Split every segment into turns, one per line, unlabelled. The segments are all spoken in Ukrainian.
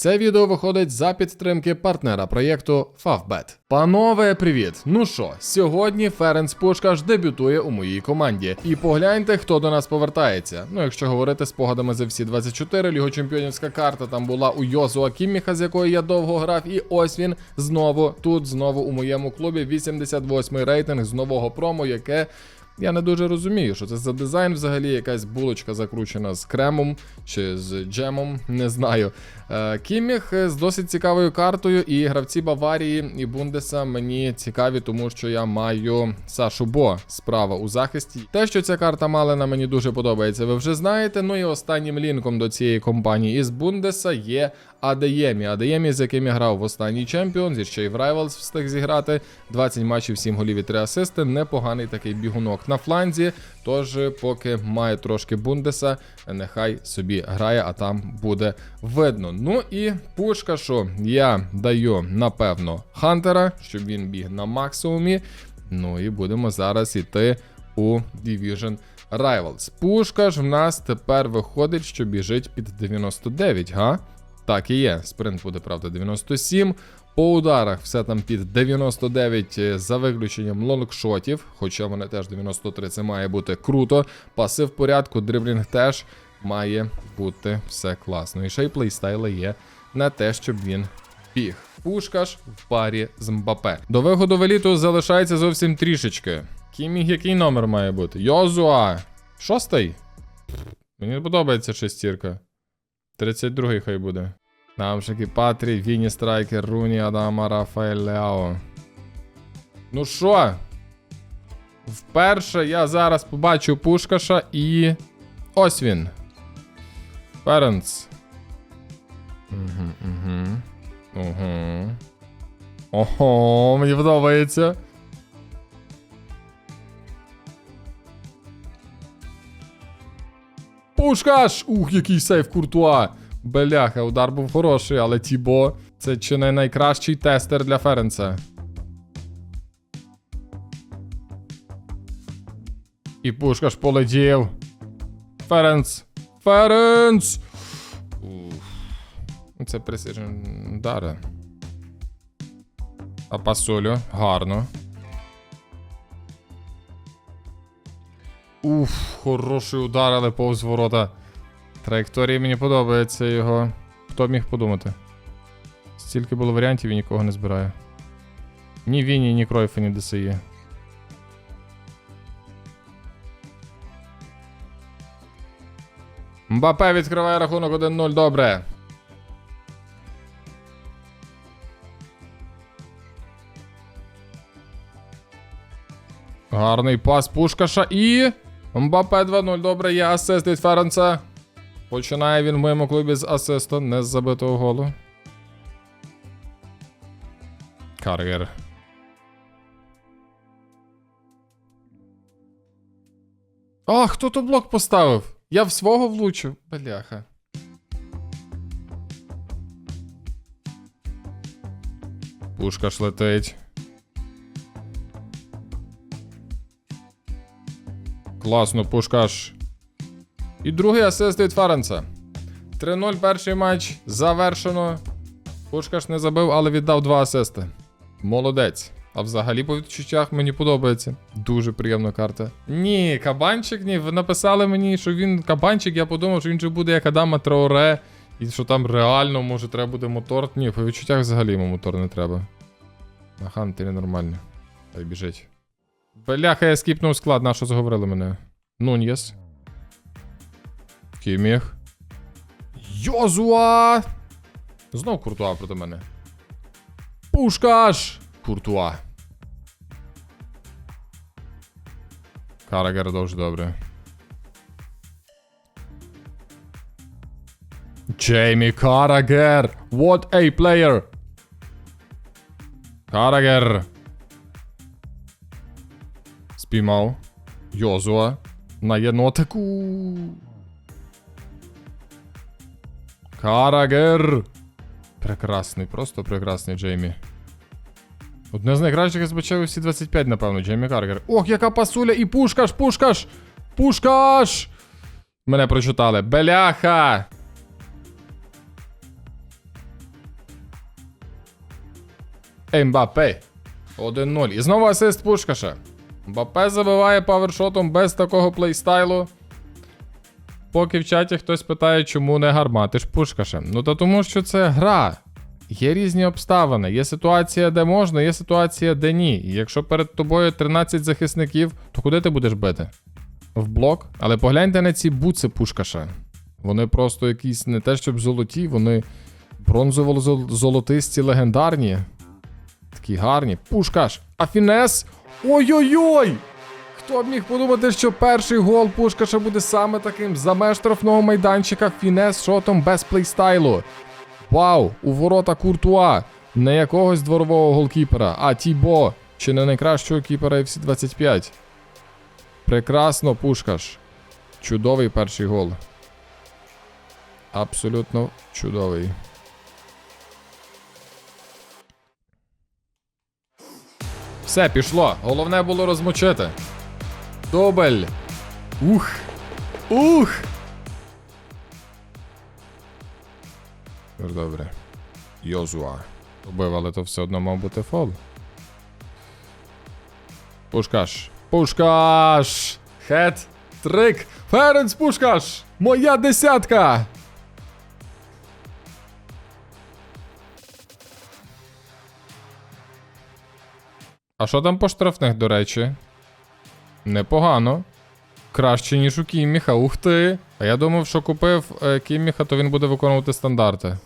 Це відео виходить за підтримки партнера проєкту Favbet. Панове, привіт! Ну що, сьогодні Ференц Пушкаш дебютує у моїй команді. І погляньте, хто до нас повертається. Ну, якщо говорити спогадами за всі 24, його чемпіонівська карта там була у Йозуа Кімміха, з якої я довго грав, і ось він знову тут, знову у моєму клубі. 88 рейтинг з нового промо, яке. Я не дуже розумію, що це за дизайн взагалі, якась булочка закручена з кремом чи з джемом, не знаю. Е, Кімміх з досить цікавою картою, і гравці Баварії і Бундеса мені цікаві, тому що я маю Сашу Бо справа у захисті. Те, що ця карта Малена мені дуже подобається, ви вже знаєте. Ну і останнім лінком до цієї компанії із Бундеса є Адеємі. Адеємі, з яким я грав в останній чемпіон, ще й в Rivals встиг зіграти. 20 матчів, 7 голів і 3 асисти. Непоганий такий бігунок на фланзі. Тож, поки має трошки Бундеса, нехай собі грає, а там буде видно. Ну і пушка, що я даю, напевно, Хантера, щоб він біг на максимумі. Ну і будемо зараз іти у Division Rivals. Пушка ж в нас тепер виходить, що біжить під 99, га? Так і є. Спринт буде, правда, 97. По ударах все там під 99 е, за виключенням лонгшотів, хоча вони теж 93, це має бути круто. Паси в порядку, дриблінг теж має бути все класно. І ще й плейстайли є на те, щоб він біг. Пушкаш в парі з Мбапе. До виходу в еліту залишається зовсім трішечки. Кіміг який номер має бути? Йозуа! Шостий? Мені подобається шестірка. 32-й хай буде. Там же Патрі, Віні Страйкер, Руні, Адама, Рафаель Леао. Ну що? Вперше я зараз побачу Пушкаша і. Ось він. Ференц. Угу, угу. Угу. Ого, мені подобається. Пушкаш! Ух, який сейф Куртуа! Беляха, удар був хороший, але Тібо це чи не найкращий тестер для Ференца. І Пушкаш полетів. Ференц. Ференц! Уф. Це пресижен удари. А пасолю, гарно. Уф, хороший удар, але повз ворота. Траєкторії мені подобається його. Хто б міг подумати? Стільки було варіантів і нікого не збирає. Ні Віні, ні Кройфа, ні ДСІ. Мбапе відкриває рахунок 1-0, добре. Гарний пас Пушкаша і. Мбапе 2-0, добре, є асист від Ференца. Починає він в моєму клубі з асисту, не з забитого голу. Каргер. А, хто то блок поставив? Я в свого влучив. Бляха. Пушка ж летить. Класно, пушкаш. І другий асист від Ференца. 3-0 перший матч завершено. Пушкаш не забив, але віддав два асисти. Молодець. А взагалі по відчуттях мені подобається. Дуже приємна карта. Ні, кабанчик, ні. Ви написали мені, що він кабанчик, я подумав, що він же буде як Адама Траоре. І що там реально може треба буде мотор. Ні, по відчуттях взагалі йому мотор не треба. На хантері нормально. Та біжить. Бляха, я скіпнув склад, на що заговорили мене. Нуньєс. Кіміх. Йозуа! Знов Куртуа проти мене. Пушкаш! Куртуа. Карагер дуже добре. Джеймі Карагер! What a player! Карагер! Спіймав. Йозуа. На єнотику. Карагер. Прекрасний, просто прекрасний Джеймі. Одне з найкращих СБЧ у всі 25, напевно, Джеймі Карагер. Ох, яка пасуля! І пушкаш, пушкаш! Пушкаш! Мене прочитали. Беляха! Ембапе. 1-0. І знову асист Пушкаша. Мбапе забиває павершотом без такого плейстайлу. Поки в чаті хтось питає, чому не гарматиш Пушкаша. Ну та тому, що це гра. Є різні обставини. Є ситуація, де можна, є ситуація, де ні. І якщо перед тобою 13 захисників, то куди ти будеш бити? В блок? Але погляньте на ці буци Пушкаша. Вони просто якісь не те, щоб золоті, вони бронзово-золотисті легендарні. Такі гарні. Пушкаш. А фінес. Ой-ой-ой! Хто б міг подумати, що перший гол Пушкаша буде саме таким за меж штрафного майданчика фінес шотом без плейстайлу. Вау! У ворота Куртуа. Не якогось дворового голкіпера, а Тібо. Чи не найкращого кіпера FC 25. Прекрасно, Пушкаш. Чудовий перший гол. Абсолютно чудовий. Все, пішло. Головне було розмочити. Дубль. Ух. Ух. Дуже добре. Йозуа. Убив, але то все одно мав бути фол. Пушкаш. Пушкаш! Хет трик. Ференц Пушкаш! Моя десятка! А що там по штрафних, до речі? Непогано. Краще, ніж у Кімміха. Ух ти. А я думав, що купив е, Кімміха, то він буде виконувати стандарти.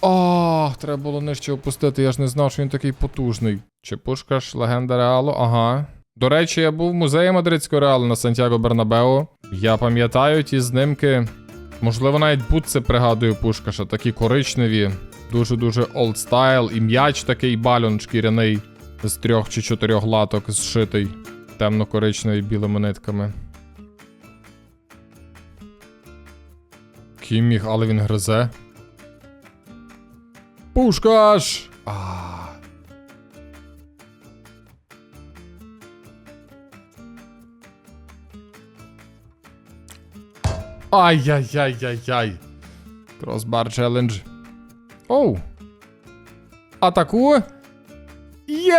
О, треба було нижче опустити, я ж не знав, що він такий потужний. Чи Пушкаш, легенда Реалу, ага. До речі, я був в музеї мадридського реалу на Сантьяго Бернабеу. Я пам'ятаю ті знимки. Можливо, навіть бутси пригадую Пушкаша, такі коричневі, дуже-дуже олдстайл, і м'яч такий балюн шкіряний з трьох чи чотирьох латок зшитий темно-коричневий білими нитками. Кімміг, але він гризе. Пушкаш! А. Ай-яй-яй-яй-яй. Кросбар челендж. Оу. Атакує.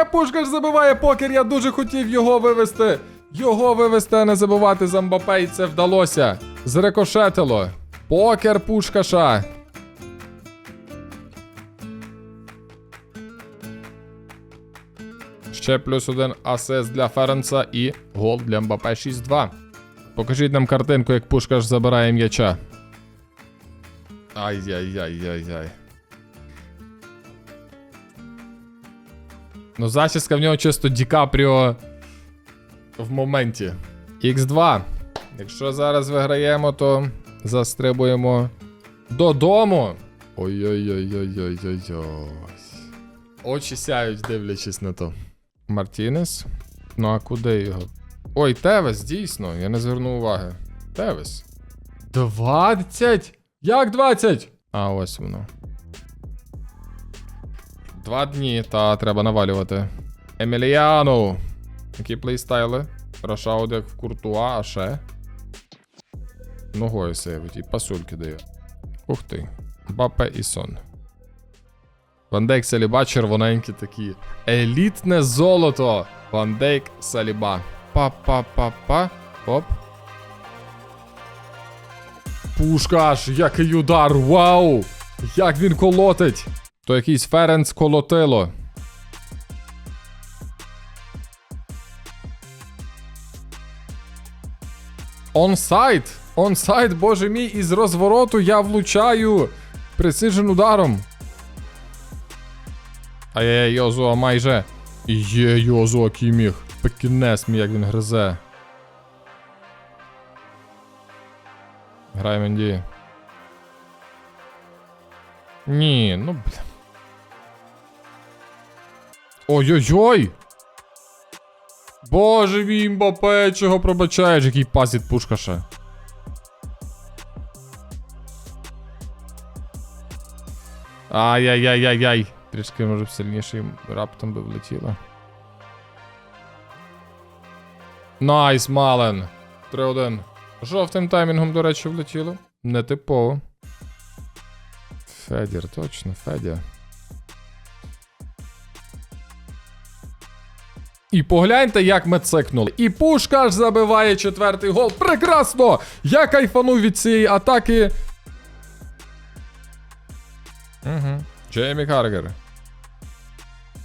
Пушкаш забиває покер, я дуже хотів його вивести. Його вивести, а не забувати за Мбапе, і це вдалося. Зрекошетило. Покер Пушкаша. Ще плюс один асист для Ференца і гол для Мбапе 6-2. Покажіть нам картинку, як Пушкаш забирає м'яча. Ай-яй-яй-яй-яй. Ну, зачіска в нього чисто Ді Капріо в моменті. Х2. Якщо зараз виграємо, то застрибуємо додому. Ой-ой-ой-ой-ой-ой-ой. Очі сяють, дивлячись на то. Мартінес. Ну а куди його? Ой, Тевес, дійсно, я не звернув уваги. Тевес. 20? Як 20? А, ось воно. Два дні, та треба навалювати. Еміліану. Які плейстайли? Рошаут як в Куртуа, а ще. Ногою сейвить і пасульки дає. Ух ти. Бапе і сон. Вандейк Саліба червоненькі такі. Елітне золото. Вандейк Саліба. Па-па-па-па. Оп. Пушкаш, який удар! Вау! Як він колотить! То якийсь Ференц колотило. Онсайд! Онсайд, боже мій, із розвороту я влучаю. Присиджен ударом. Ай-яй, Йозуа майже. Є Йозуа Кіміг. Пекінес мій, як він гризе. Грай Менді. Ні, ну бля. Ой-ой-ой! Боже мій Мбапе, чого пробачаєш, який пас від Пушкаша. Ай-яй-яй-яй-яй. Трішки може б сильніше раптом би влетіло. Найс, Мален. 3-1. Жовтим таймінгом, до речі, влетіло. Нетипово. Федір, точно, Федя. І погляньте, як ми цикнули. І Пушкаш забиває четвертий гол. Прекрасно! Я кайфанув від цієї атаки. Угу. Джеймі Каргер.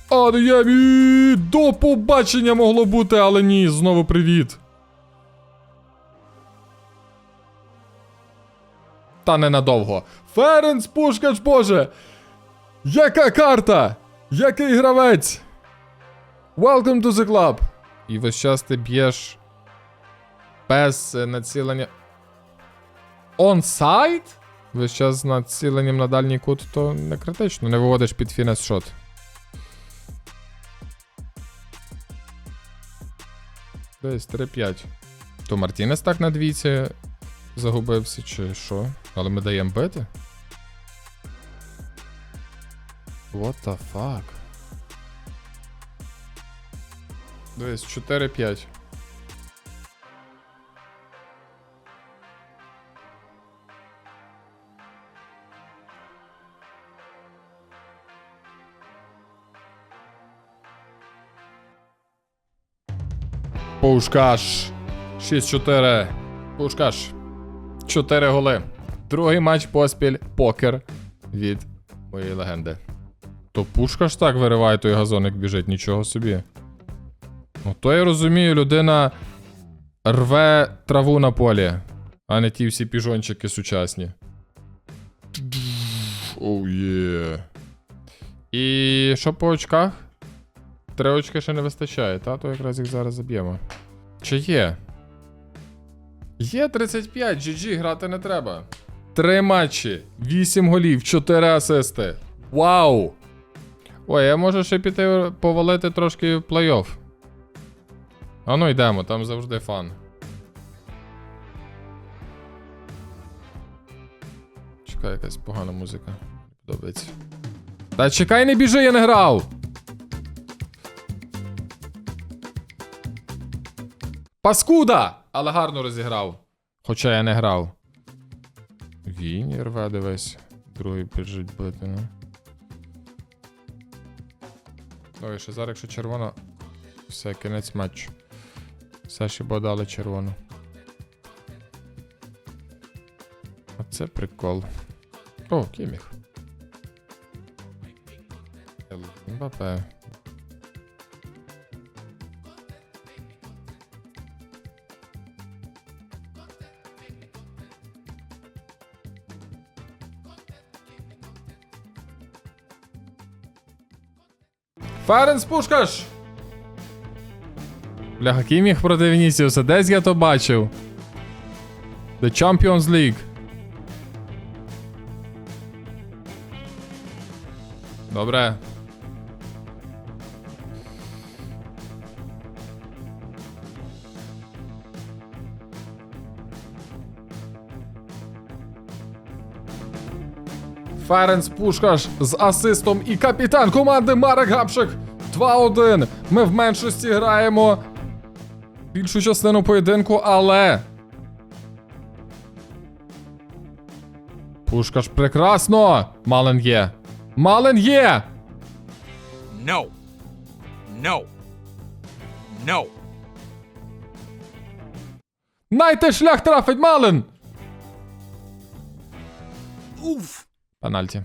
Адеємі! До побачення могло бути, але ні, знову привіт. Та ненадовго. Ференц Пушкач, боже! Яка карта? Який гравець? Welcome to the club. І весь час ти б'єш без е, націлення. Онсайд? Весь час з націленням на дальній кут, то не критично, не виводиш під фінес шот. Десь 3-5. То Мартінес так на двійці загубився, чи що? Але ми даємо бити? What the fuck? Десь 4-5. Пушкаш. 6-4. Пушкаш. 4 голи. Другий матч поспіль покер від моєї легенди. То Пушкаш так вириває той газон, як біжить, нічого собі. Ну, то я розумію, людина рве траву на полі, а не ті всі піжончики сучасні. Оу є. І що по очках? Три очки ще не вистачає, та? То якраз їх зараз заб'ємо. Чи є? Є 35, GG, грати не треба. Три матчі, 8 голів, 4 асисти. Вау! Ой, я можу ще піти повалити трошки в плей-офф. А ну йдемо, там завжди фан. Чекай, якась погана музика. Подобається. Та чекай, не біжи, я не грав! Паскуда! Але гарно розіграв. Хоча я не грав. Він рве, дивись. Другий біжить бити, ну. Ой, ще зараз, якщо червона. Все, кінець матчу. Саші бодали червону. Оце прикол. О, Кіміх. Мбапе. Ференс Пушкаш! Бляха, Кіміх проти Вінісіуса, десь я то бачив. The Champions League. Добре. Ференс Пушкаш з асистом і капітан команди Марек Гапшик. 2-1. Ми в меншості граємо більшу частину поєдинку, але. Пушкаш прекрасно! Мален є. Мален є!
No. No. No.
Найте шлях трафить Мален!
Oof.
Пенальті.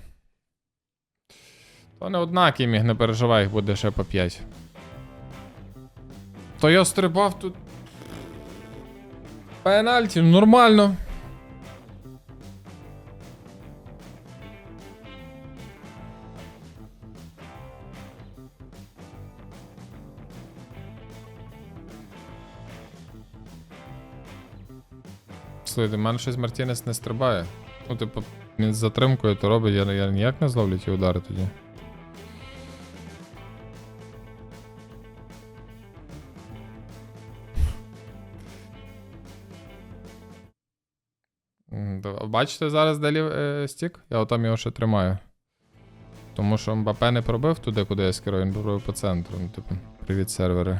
То не однакі міг, не переживай, їх буде ще по 5. То я стрибав тут. Пенальті, ну, нормально. Слухайте, в мене щось Мартінес не стрибає. Ну, типу, він з затримкою то робить, я, я ніяк не зловлю ті удари тоді. Бачите зараз далі е, стік? Я отам його ще тримаю. Тому що Мбапе не пробив туди, куди я скерую, він пробив по центру. Ну, типу, привіт, сервери.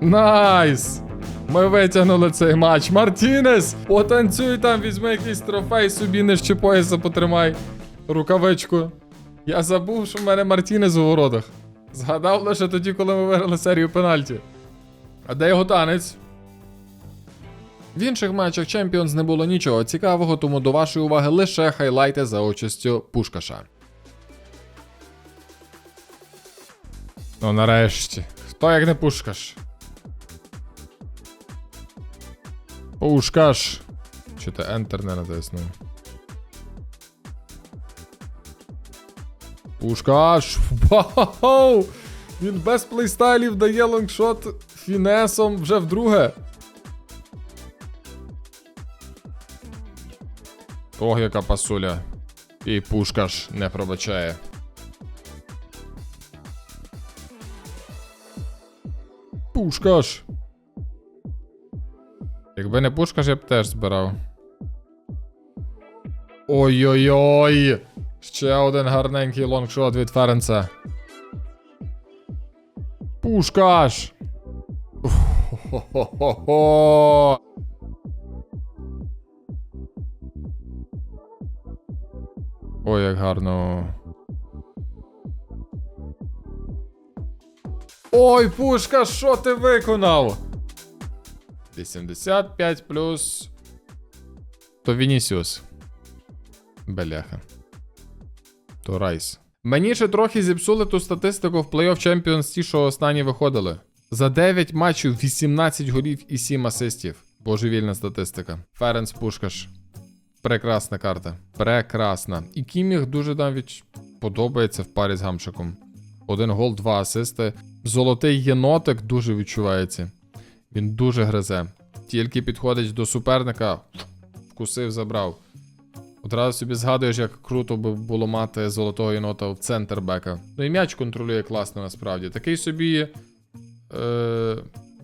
Найс! Ми витягнули цей матч. Мартінес! Потанцюй там, візьми якийсь трофей собі, нижче пояса потримай. Рукавичку. Я забув, що в мене Мартінес у воротах. Згадав лише тоді, коли ми виграли серію пенальті. А де його танець? В інших матчах Champions не було нічого цікавого, тому до вашої уваги лише хайлайти за участю Пушкаша. Ну нарешті. Хто як не Пушкаш? Пушкаш. Чи ти Enter не натиснув? Пушкаш! Вау! Він без плейстайлів дає лонгшот фінесом вже вдруге. Ох, яка пасуля. І пушкаш не пробачає. Пушкаш. Якби не пушкаш, я б теж збирав. Ой-ой-ой! Ще один гарненький лонгшот від Ференца. Пушкаш! Ой, як гарно. Ой, пушка, що ти виконав? 85 плюс. То Вінісіус. Беляха. То Райс. Мені ще трохи зіпсули ту статистику в плей-офф Champions ті, що останні виходили. За 9 матчів 18 голів і 7 асистів. Божевільна статистика. Ференс Пушкаш. Прекрасна карта. Прекрасна. І Кіміх дуже навіть подобається в парі з гамшиком. Один гол, два асисти. Золотий єнотик дуже відчувається. Він дуже гризе. Тільки підходить до суперника, вкусив, забрав. Одразу собі згадуєш, як круто би було мати золотого єнота в центр бека. Ну і м'яч контролює класно насправді. Такий собі. Е,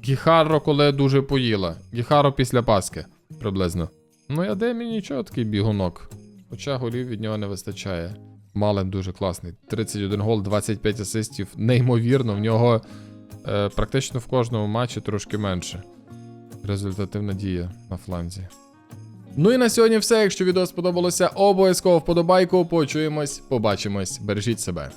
Гіхаро, коли дуже поїла. Гіхаро після Паски, приблизно. Ну, я де мені нічого такий бігунок. Хоча голів від нього не вистачає. Мален дуже класний. 31 гол, 25 асистів. Неймовірно, в нього е, практично в кожному матчі трошки менше. Результативна дія на фланзі. Ну і на сьогодні все. Якщо відео сподобалося, обов'язково вподобайку. Почуємось, побачимось. Бережіть себе.